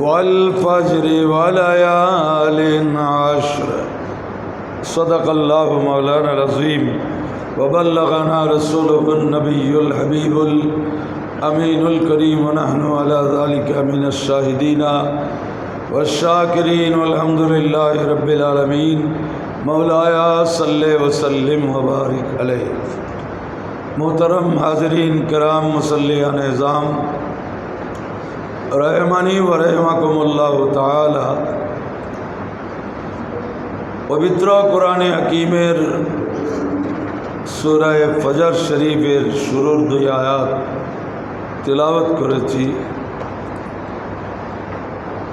والفجر ولیال عشر. صدق اللہ مولانا العظیم وبلغنا رسول النبی الحبیب الامین الکریم ونحن على ذلك من الشاہدین والشاکرین والحمد للہ رب العالمین مولایا صلی وسلم وبارک علیہ محترم حاضرین کرام مسلح نظام রহমানি ওরহমাকুমুল্লাহ তালা পবিত্র কোরআনে হাকিমের সুরায় ফজর শরীফের সুরুর দুই আয়াত তিলাবত করেছি।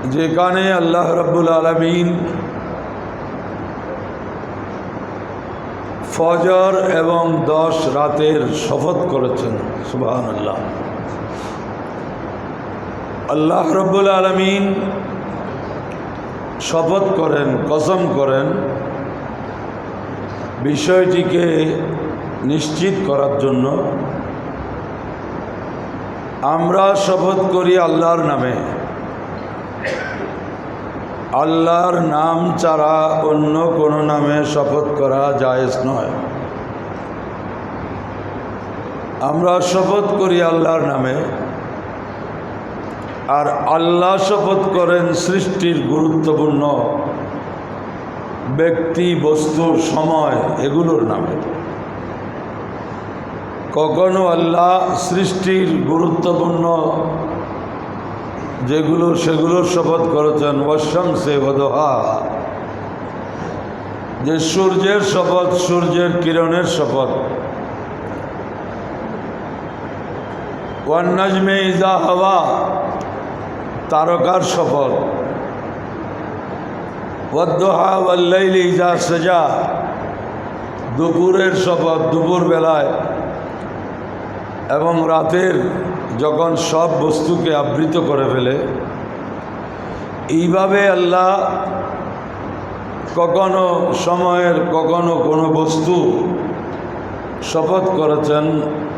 যেখানে আল্লাহ রব্বুল আলমিন ফজর এবং দশ রাতের শপথ করেছেন সুবাহ আল্লাহ আল্লাহ রব্বুল আলমিন শপথ করেন, কসম করেন বিষয়টিকে নিশ্চিত করার জন্য। আমরা শপথ করি আল্লাহর নামে। আল্লাহর নাম ছাড়া অন্য কোনো নামে শপথ করা জায়েজ নয়। আমরা শপথ করি আল্লাহর নামে। আর আল্লাহ শপথ করেন সৃষ্টির গুরুত্বপূর্ণ ব্যক্তি, বস্তু, সময় এগুলোর নামে। কখনো আল্লাহ সৃষ্টির গুরুত্বপূর্ণ যেগুলো সেগুলোর শপথ করেছেন ওয়াসম সে বদহা যে সূর্যের শপথ, সূর্যের কিরণের শপথ ওয়ান্নাজমে ইজা হাওয়া, তারকার শপথ। ওয়াদ্দোহা ওয়াল্লাইলি ইজা সেজা, দুপুরের শপথ দুপুর বেলায় এবং রাতের যখন সব বস্তুকে আবৃত করে ফেলে, এইভাবে আল্লাহ কখনো সময়ের কখনো কোনো বস্তু শপথ করেছেন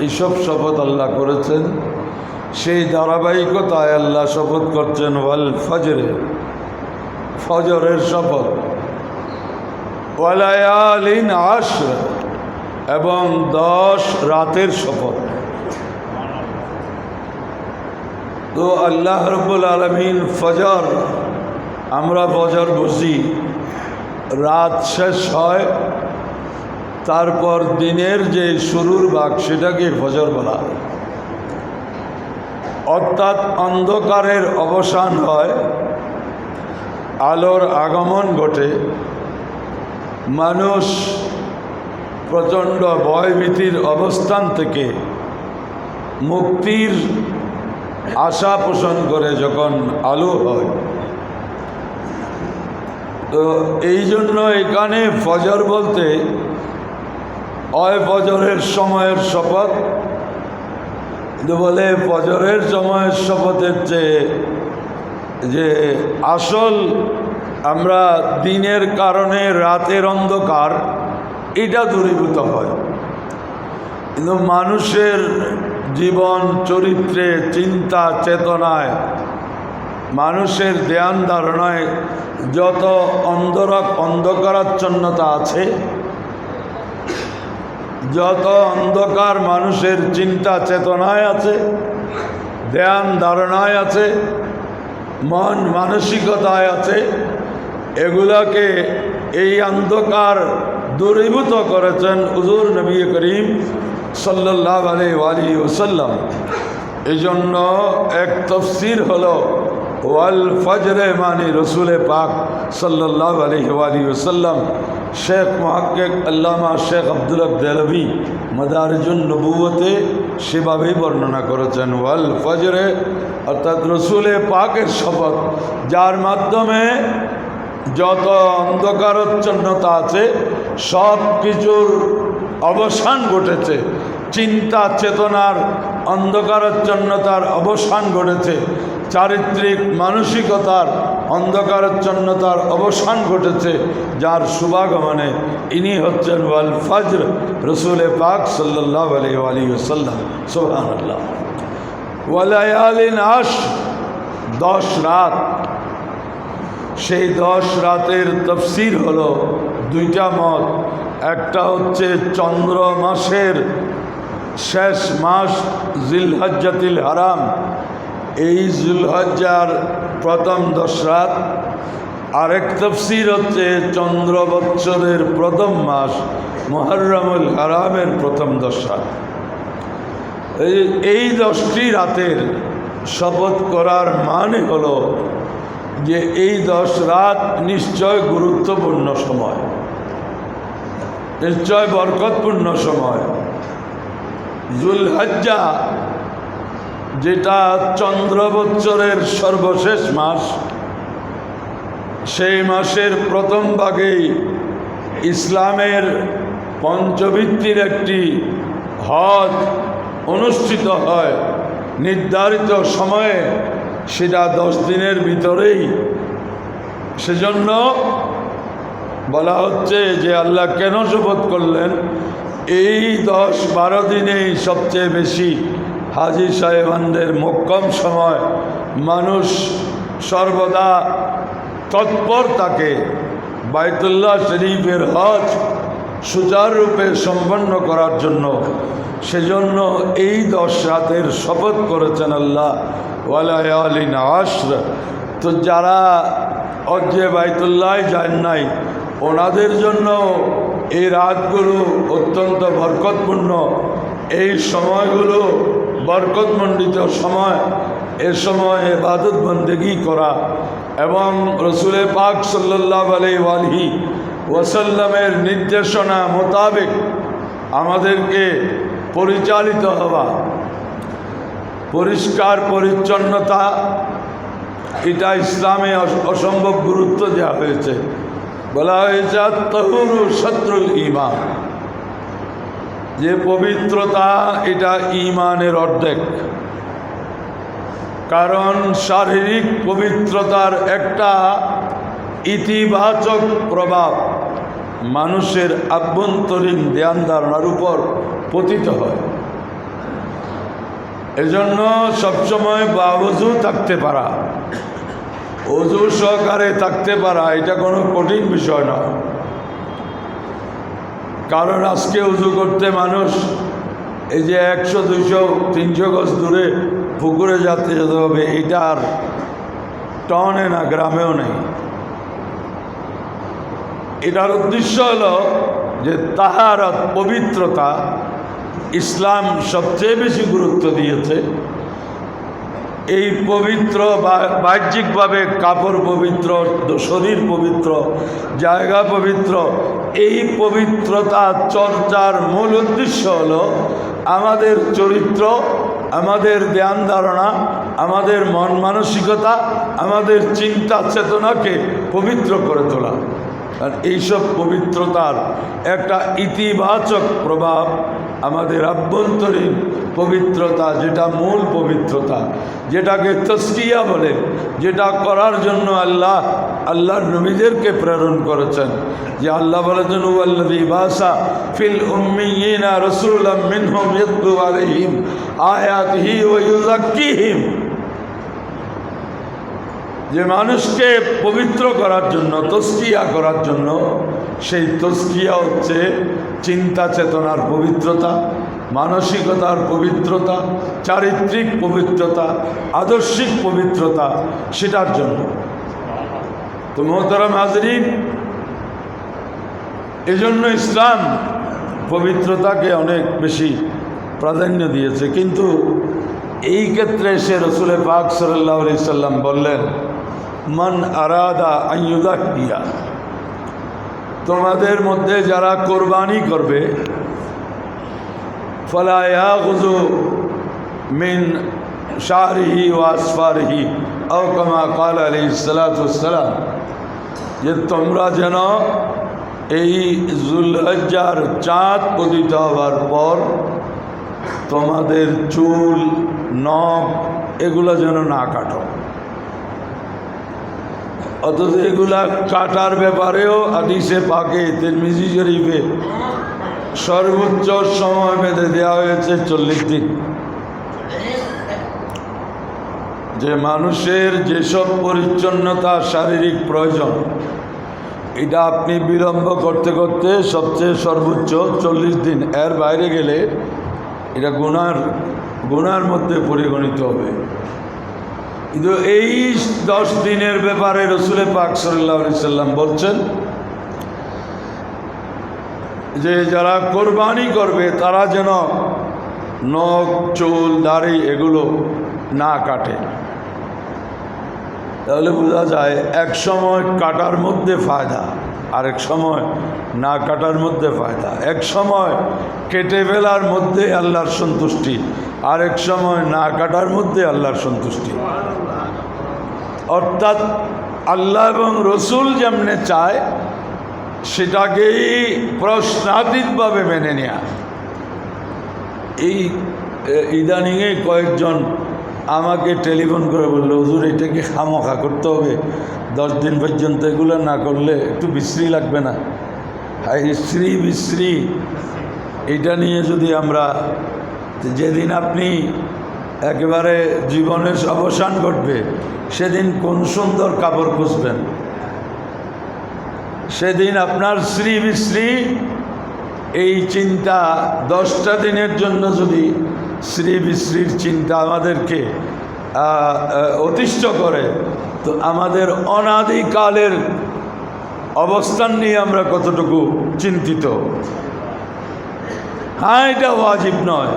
এইসব শপথ আল্লাহ করেছেন। সেই ধারাবাহিকতায় আল্লাহ শপথ করছেন, ওয়াল ফজরে। ফজরের শপথ। ওয়ালায়ালিন আশ্র এবং দশ রাতের শপথ। তো আল্লাহ রব্বুল আলমিন ফজর, আমরা ফজর বসি রাত শেষ হয় তারপর দিনের যে শুরুর ভাগ, সেটাকে ফজর বলা অর্থাৎ অন্ধকারের অবসান হয়, আলোর আগমন ঘটে, মানুষ প্রচণ্ড ভয়ভীতির অবস্থান থেকে মুক্তির আশা পোষণ করে যখন আলো হয়। তো এই জন্য এখানে ফজর বলতে অয় ফজরের সময়ের শপথ। কিন্তু বলে, ফজরের সময়ের শপথের চেয়ে যে আসল আমরা দিনের কারণে রাতের অন্ধকার, এটা দূরীভূত হয়। কিন্তু মানুষের জীবন, চরিত্রে, চিন্তা, চেতনায়, মানুষের ধ্যান, ধারণায় যত অন্ধরক, অন্ধকারাচ্ছন্নতা আছে যত অন্ধকার মানুষের চিন্তা চেতনায় আছে, ধ্যান ধারণায় আছে, মন মানসিকতায় আছে, এগুলাকে এই অন্ধকার দূরীভূত করেছেন উজুর নবী করিম সাল্লাহ আলী আলী ওসাল্লাম এই জন্য এক তফসির হলো, ওয়াল ফজরে মানে রসুলে পাক সাল্লাহ আলহি ওসাল্লাম শেখ মহাক্কেক আল্লামা শেখ আব্দুল দেলভি মদারজুন নবুয়তে সেভাবেই বর্ণনা করেছেন। ওয়াল ফজরে অর্থাৎ রসুলে পাকের শপথ, যার মাধ্যমে যত অন্ধকারচ্ছন্নতা আছে সব কিছুর অবসান ঘটেছে। চিন্তা, চেতনার অন্ধকারচ্ছন্নতার অবসান ঘটেছে। চারিত্রিক, মানসিকতার অন্ধকারচ্ছন্নতার অবসান ঘটেছে, যার শুভাগমনে ইনি হচ্ছেন ওয়াল ফজর রসুলে পাক সাল্লাহ আলী সাল্লাম সোহান ওয়ালায়ালিন আশ দশ রাত। সেই দশ রাতের তফসির হলো দুইটা মত। একটা হচ্ছে চন্দ্র মাসের শেষ মাস জিলহজ্জাতিল হারাম। এই জুলহজ্জার প্রথম দশ রাত আরেক তফসির হচ্ছে চন্দ্র বৎসরের প্রথম মাস মহরমুল হারামের প্রথম দশ রাত এই এই দশটি রাতের শপথ করার মানে হল যে এই দশ রাত নিশ্চয় গুরুত্বপূর্ণ সময়, নিশ্চয় বরকতপূর্ণ সময়। জুলহজ্জা যেটা চন্দ্র বৎসরের সর্বশেষ মাস, সেই মাসের প্রথম ভাগেই ইসলামের পঞ্চবৃত্তির একটি হজ অনুষ্ঠিত হয়। নির্ধারিত সময়ে সেটা দশ দিনের ভিতরেই। সেজন্য বলা হচ্ছে যে আল্লাহ কেন শপথ করলেন? এই দশ বারো দিনেই সবচেয়ে বেশি হাজি সাহেবানদের মোক্ষম সময় মানুষ সর্বদা তৎপর থাকে। বাইতুল্লাহ শরীফের হজ সুচারুরূপে সম্পন্ন করার জন্য। সেজন্য এই দশ রাতের শপথ করেছেন আল্লাহ। ওয়ালায়ালিন আশ্র। তো যারা অজ্ঞে বাইতুল্লাহ যান নাই, ওনাদের জন্য এই রাতগুলো অত্যন্ত বরকতপূর্ণ। এই সময়গুলো বরকতমণ্ডিত সময়, এ সময় এবাদত বন্দেগি করা এবং রসুলের পাক সাল্লাহ ওয়ালহি ওয়াসাল্লামের নির্দেশনা মোতাবেক আমাদেরকে পরিচালিত হওয়া, পরিষ্কার পরিচ্ছন্নতা, এটা ইসলামে অসম্ভব গুরুত্ব দেওয়া হয়েছে। বলা হয়েছে তহুরু শত্রুল ইমান যে পবিত্রতা, এটা ইমানের অর্ধেক। কারণ শারীরিক পবিত্রতার একটা ইতিবাচক প্রভাব মানুষের আভ্যন্তরীণ ধ্যান ধারণার উপর পতিত হয়। এজন্য সবসময় বাবজু থাকতে পারা, অজু সহকারে থাকতে পারা, এটা কোনো কঠিন বিষয় নয়। কারণ আজকে উজু করতে মানুষ এই যে একশো, দুইশো, তিনশো গজ দূরে পুকুরে যাতে যেতে হবে, এটা আর টনে না, গ্রামেও নেই। এটার উদ্দেশ্য হলো যে তাহার পবিত্রতা ইসলাম সবচেয়ে বেশি গুরুত্ব দিয়েছে। এই পবিত্র বাহ্যিকভাবে কাপড় পবিত্র, শরীর পবিত্র, জায়গা পবিত্র এই পবিত্রতা চর্চার মূল উদ্দেশ্য হল আমাদের চরিত্র, আমাদের ধ্যান ধারণা, আমাদের মন মানসিকতা, আমাদের চিন্তা চেতনাকে পবিত্র করে তোলা। আর এইসব পবিত্রতার একটা ইতিবাচক প্রভাব আমাদের আভ্যন্তরীণ পবিত্রতা, যেটা মূল পবিত্রতা, যেটাকে তস্কিয়া বলে, যেটা করার জন্য আল্লাহ, আল্লাহর নবীদেরকে প্রেরণ করেছেন। যে আল্লাহ বলেছেন ওয়াল্লাযী ভাষা ফিল উম্মিনা রসুল মিনহুম ইয়াতলু আলাইহিম আয়াতিহি ওয়া ইউযাক্কিহিম। যে মানুষকে পবিত্র করার জন্য, তস্কিয়া করার জন্য, সেই তস্কিয়া হচ্ছে চিন্তা চেতনার পবিত্রতা, মানসিকতার পবিত্রতা, চারিত্রিক পবিত্রতা, আদর্শিক পবিত্রতা, সেটার জন্য। তো মোহতরম হাজরিন, এজন্য ইসলাম পবিত্রতাকে অনেক বেশি প্রাধান্য দিয়েছে। কিন্তু এই ক্ষেত্রে সে রসুলে পাক সাল্লাহ সাল্লাম বললেন মন আরাদা আইয়ুদাহিয়া তোমাদের মধ্যে যারা কোরবানি করবে ফলায়া গুজু মিন শাহরিহি ও আসফারিহি আওকামা কাল আলি সালাতাম যে তোমরা যেন এই জুলহজ্জার চাঁদ পতিত হওয়ার পর তোমাদের চুল, নখ, এগুলো যেন না কাটো। অথচ এগুলা কাটার ব্যাপারেও আদিসে পাকে, তিরমিজি শরীফে। সর্বোচ্চ সময় বেঁধে দেওয়া হয়েছে চল্লিশ দিন। যে মানুষের যেসব পরিচ্ছন্নতা, শারীরিক প্রয়োজন, এটা আপনি বিলম্ব করতে করতে সবচেয়ে সর্বোচ্চ চল্লিশ দিন এর বাইরে গেলে এটা গুনার গুনার মধ্যে পরিগণিত হবে। কিন্তু এই দশ দিনের ব্যাপারে রসুলে পাক সাল্লাম বলছেন যে যারা কোরবানি করবে, তারা যেন নখ, চুল, দাড়ি এগুলো না কাটে। তাহলে বোঝা যায় এক সময় কাটার মধ্যে ফায়দা আরেক সময় না কাটার মধ্যে ফায়দা। এক সময় কেটে ফেলার মধ্যে আল্লাহর সন্তুষ্টি আরেক সময় না কাটার মধ্যে আল্লাহর সন্তুষ্টি। অর্থাৎ আল্লাহ এবং রসুল যেমনে চায়, সেটাকেই প্রশ্নাতীতভাবে মেনে নেয়া। এই ইদানিংয়ে কয়েকজন আমাকে টেলিফোন করে বলল, হুজুর এটাকে খামোখা করতে হবে? দশ দিন পর্যন্ত এগুলো না করলে একটু বিশ্রী লাগবে না। হাই শ্রী বিশ্রী। এটা নিয়ে যদি আমরা, যেদিন আপনি একেবারে জীবনের অবসান ঘটবে। সেদিন কোন সুন্দর কাপড় খুঁজবেন? সেদিন আপনার শ্রী বিশ্রী এই চিন্তা দশটা দিনের জন্য যদি শ্রী বিশ্রীর চিন্তা আমাদেরকে অতিষ্ঠ করে, তো আমাদের অনাদিকালের অবস্থান নিয়ে আমরা কতটুকু চিন্তিত? হ্যাঁ এটা ওয়াজিব নয়।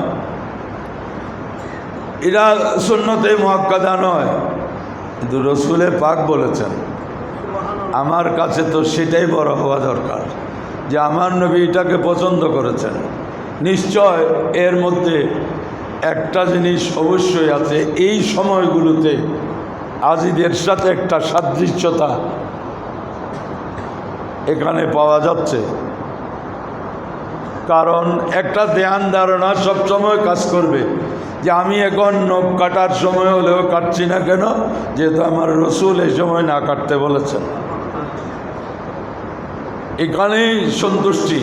এরা সুন্নতে মহাক্কাদা নয়। কিন্তু রসুলে পাক বলেছেন, আমার কাছে তো সেটাই বড় হওয়া দরকার যে আমার নবী এটাকে পছন্দ করেছেন। নিশ্চয় এর মধ্যে একটা জিনিস অবশ্যই আছে, এই সময়গুলোতে আজিদের সাথে একটা সাদৃশ্যতা এখানে পাওয়া যাচ্ছে। কারণ একটা ধ্যান ধারণা সবসময় কাজ করবে। যে আমি এখন নখ কাটার সময় হলেও কাটছি না কেন? যেহেতু আমার রসুল এই সময় না কাটতে বলেছেন। এখানেই সন্তুষ্টি।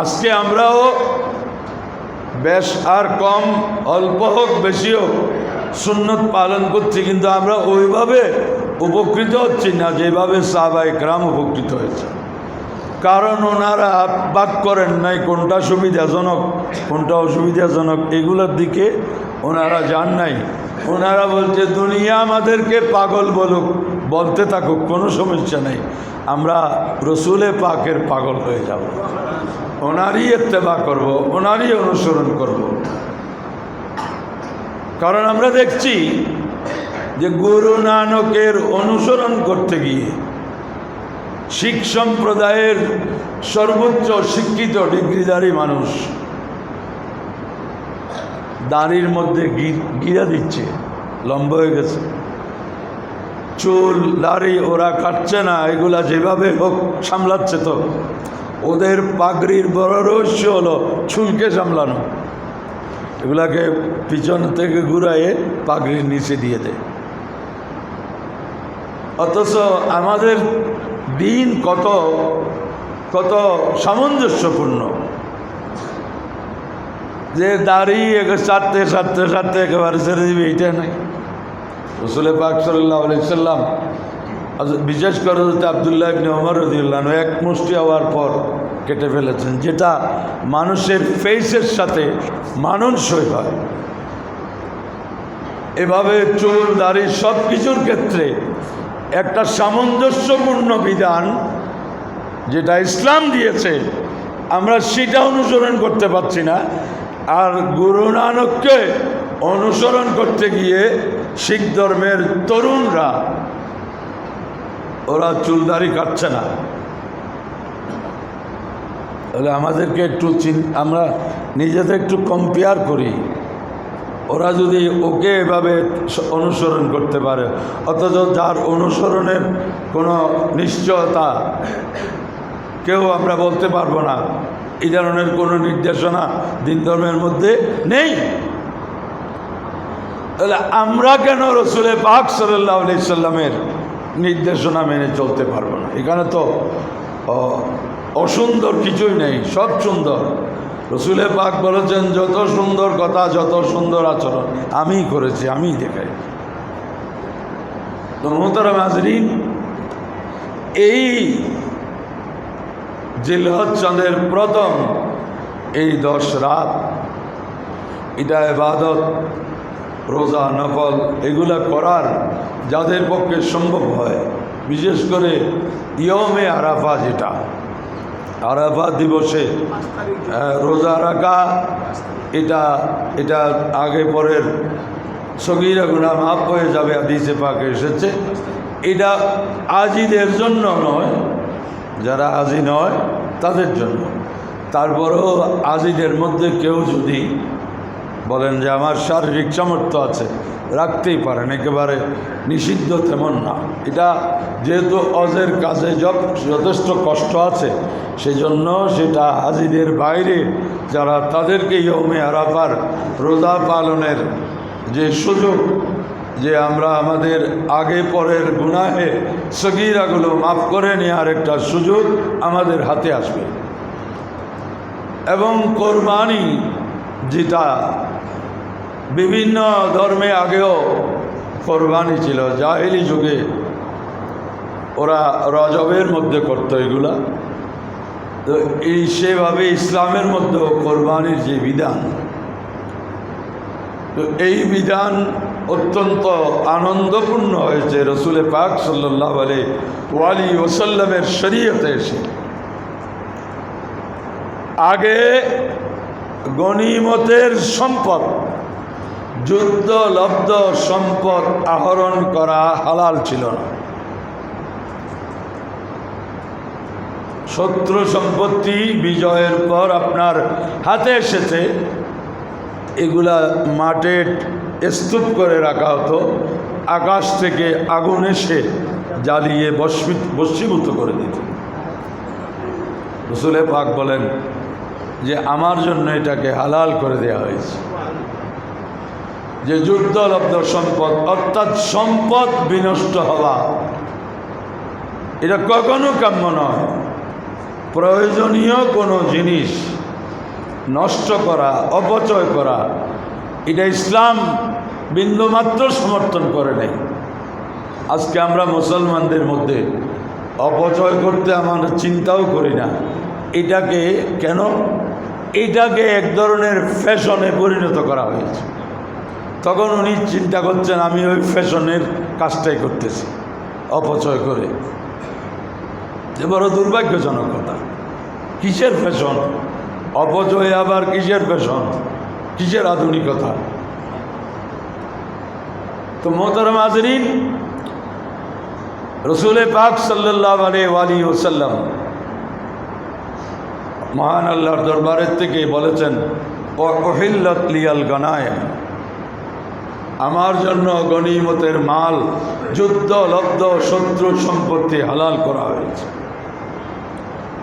আজকে আমরাও বেশ আর কম, অল্প হোক, বেশি হোক, সুন্নত পালন করছি, কিন্তু আমরা ওইভাবে উপকৃত হচ্ছি না যেভাবে সাহবাই গ্রাম উপকৃত হয়েছে। কারণ ওনারা বাক করেন নাই, কোনটা সুবিধাজনক, কোনটা অসুবিধাজনক, এগুলোর দিকে ওনারা যান নাই। ওনারা বলছে, দুনিয়া আমাদেরকে পাগল বলুক, বলতে থাকুক, কোনো সমস্যা নেই। আমরা রসুলে পাকের পাগল হয়ে যাব। ওনারই এত্তেবা করব, ওনারই অনুসরণ করব। কারণ আমরা দেখছি যে গুরু নানকের অনুসরণ করতে গিয়ে শিখ সম্প্রদায়ের সর্বোচ্চ শিক্ষিত ডিগ্রিধারী মানুষ দাড়ির মধ্যে গিরা দিচ্ছে, লম্বা হয়ে গেছে। চুল, দাড়ি ওরা কাটছে না, এগুলা যেভাবে হোক সামলাচ্ছে তো। ওদের পাগড়ির বড় রহস্য হলো চুলকে সামলানো। এগুলাকে পিছন থেকে ঘুরাইয়ে পাগড়ির নিচে দিয়ে দেয়। অথচ আমাদের দিন কত কত সামঞ্জস্যপূর্ণ। যে দাঁড়িয়ে একে সারতে সারতে সারতে একেবারে ছেড়ে দিবে, এইটা নাই। রসুল পাক সাল্লাহ বিশেষ করে হচ্ছে আবদুল্লাহ ইবনে রদিউল্লাহ এক মুষ্টি হওয়ার পর কেটে ফেলেছেন, যেটা মানুষের ফেসের সাথে মাননসই হয়। এভাবে চুল, দাড়ি সব কিছুর ক্ষেত্রে একটা সামঞ্জস্যপূর্ণ বিধান যেটা ইসলাম দিয়েছে, আমরা সেটা অনুসরণ করতে পারছি না। আর গুরু নানককে অনুসরণ করতে গিয়ে শিখ ধর্মের তরুণরা, ওরা চুলদারি কাটছে না। তাহলে আমাদেরকে একটু আমরা নিজেদের একটু কম্পেয়ার করি। ওরা যদি ওকে এভাবে অনুসরণ করতে পারে, অথচ যার অনুসরণের কোনো নিশ্চয়তা কেউ আমরা বলতে পারব না। এই ধরনের কোনো নির্দেশনা দিন ধর্মের মধ্যে নেই। তাহলে আমরা কেন রসুলে পাক সাল্লাহ আলি সাল্লামের নির্দেশনা মেনে চলতে পারব না? এখানে তো অসুন্দর কিছুই নেই, সব সুন্দর। রসুলে পাক বলেছেন, যত সুন্দর কথা, যত সুন্দর আচরণ। আমিই করেছি, আমি দেখাই। তো মোহতারাম হাজরিন, এই জিলহজ চাঁদের প্রথম এই দশ রাত, এটা এবাদত রোজা নকল এগুলা করার যাদের পক্ষে সম্ভব হয়, বিশেষ করে ইয়মে আরাফা যেটা। আরাফা দিবসে আহ, রোজা রাখা এটা এটা আগে পরের সগিরা গুণা মাফ হয়ে যাবে আদিসে পাকে এসেছে। এটা আজিদের জন্য নয় যারা আজি নয় তাদের জন্য। তারপরেও আজিদের মধ্যে কেউ যদি বলেন যে আমার শারীরিক সামর্থ্য আছে রাখতেই পারেন, একেবারে নিষিদ্ধ তেমন না। এটা যেহেতু অজের কাজে যথেষ্ট কষ্ট আছে, সেজন্য সেটা হাজিদের বাইরে যারা তাদেরকে ইয়মে আরাফার রোজা পালনের যে সুযোগ, যে আমরা আমাদের আগে পরের গুনাহে সগিরাগুলো মাফ করে নেওয়ার একটা সুযোগ আমাদের হাতে আসবে। এবং কোরবানি যেটা বিভিন্ন ধর্মে আগেও কোরবানি ছিল, জাহেলি যুগে। ওরা রজবের মধ্যে করতো এগুলা। তো এই সেভাবে ইসলামের মধ্যেও কোরবানির যে বিধান, তো এই বিধান অত্যন্ত আনন্দপূর্ণ হয়েছে। রসুলে পাক সাল্লাহ আলী ওয়ালি ওসাল্লামের শরীয়তে এসে। আগে গণিমতের সম্পদ যুদ্ধ, লব্ধ, সম্পদ আহরণ করা হালাল ছিল না। শত্রু সম্পত্তি বিজয়ের পর আপনার হাতে এসেছে। এগুলা মাঠে স্তূপ করে রাখা হতো। আকাশ থেকে আগুন এসে জ্বালিয়ে বস্মীভূত করে দিত। রসুলে পাক বলেন যে, আমার জন্য এটাকে হালাল করে দেওয়া হয়েছে। যে যুদ্ধলব্ধ সম্পদ, অর্থাৎ সম্পদ বিনষ্ট হওয়া। এটা কখনো কাম্য নয়। প্রয়োজনীয় কোনো জিনিস নষ্ট করা, অপচয় করা, এটা ইসলাম বিন্দুমাত্র সমর্থন করে নেই। আজকে আমরা মুসলমানদের মধ্যে অপচয় করতে আমরা চিন্তাও করি না। এটাকে কেন? এটাকে এক ধরনের ফ্যাশনে পরিণত করা হয়েছে। তখন উনি চিন্তা করছেন, আমি ওই ফ্যাশনের কাজটাই করতেছি, অপচয় করে। যে বড় দুর্ভাগ্যজনক কথা। কিসের ফ্যাশন? অপচয় আবার কিসের ফ্যাশন? কিসের আধুনিকতা? তো মোহতারাম আজরিন রসুলে পাক সাল্লাহ আলী ওসাল্লাম মহান আল্লাহর দরবারের থেকে বলেছেন অহিল্লত লিয়াল গনায়। আমার জন্য গণিমতের মাল, যুদ্ধ, লব্ধ, শত্রু সম্পত্তি হালাল করা হয়েছে।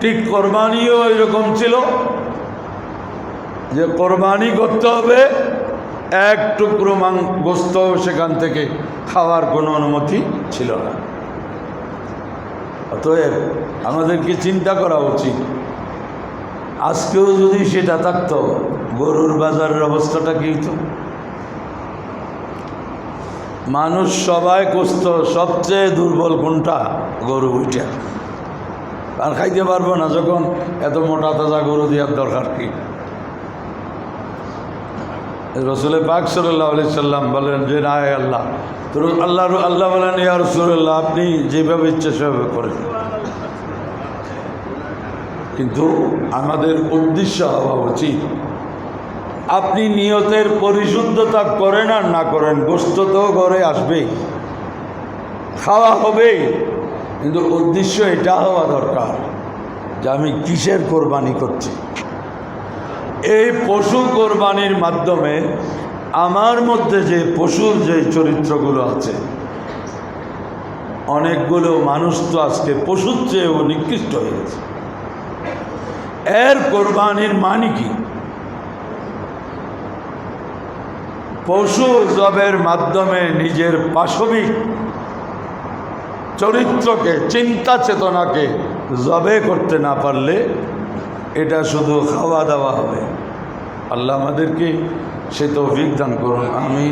ঠিক কোরবানিও এরকম ছিল যে কোরবানি করতে হবে, এক টুকরো মাং, গোস্ত সেখান থেকে খাওয়ার কোনো অনুমতি ছিল না। অতএব আমাদেরকে চিন্তা করা উচিত। আজকেও যদি সেটা থাকতো, গরুর বাজারের অবস্থাটা কি হতো? মানুষ সবাই কষ্ট সবচেয়ে দুর্বল কোনটা? গরু উঠে আর খাইতে পারব না যখন এত মোটা তাজা গরু দেওয়ার দরকার কি? রসুলে পাক সাল্লাহ আলি সাল্লাম বলেন, যে না আল্লাহ, তো আল্লাহ আল্লাহ বলেন, ইয়া রসুল্লাহ আপনি যেভাবে ইচ্ছে সেভাবে করেন। কিন্তু আমাদের উদ্দেশ্য হওয়া উচিত আপনি নিয়তের পরিশুদ্ধতা করেন আর না করেন গোস্ত তো ঘরে আসবেই খাওয়া হবে, কিন্তু উদ্দেশ্য এটা হওয়া দরকার যে আমি কিসের কোরবানি করছি। এই পশু কোরবানির মাধ্যমে আমার মধ্যে যে পশুর যে চরিত্রগুলো আছে, অনেকগুলো মানুষ তো আজকে পশুর চেয়েও নিকৃষ্ট হয়ে গেছে। এর কোরবানির মানে কি? পশু জবের মাধ্যমে নিজের পাশবিক চরিত্রকে, চিন্তা চেতনাকে জবে করতে না পারলে এটা শুধু খাওয়া দাওয়া হবে। আল্লাহ আমাদেরকে সে তো অভিজ্ঞান করুন আমি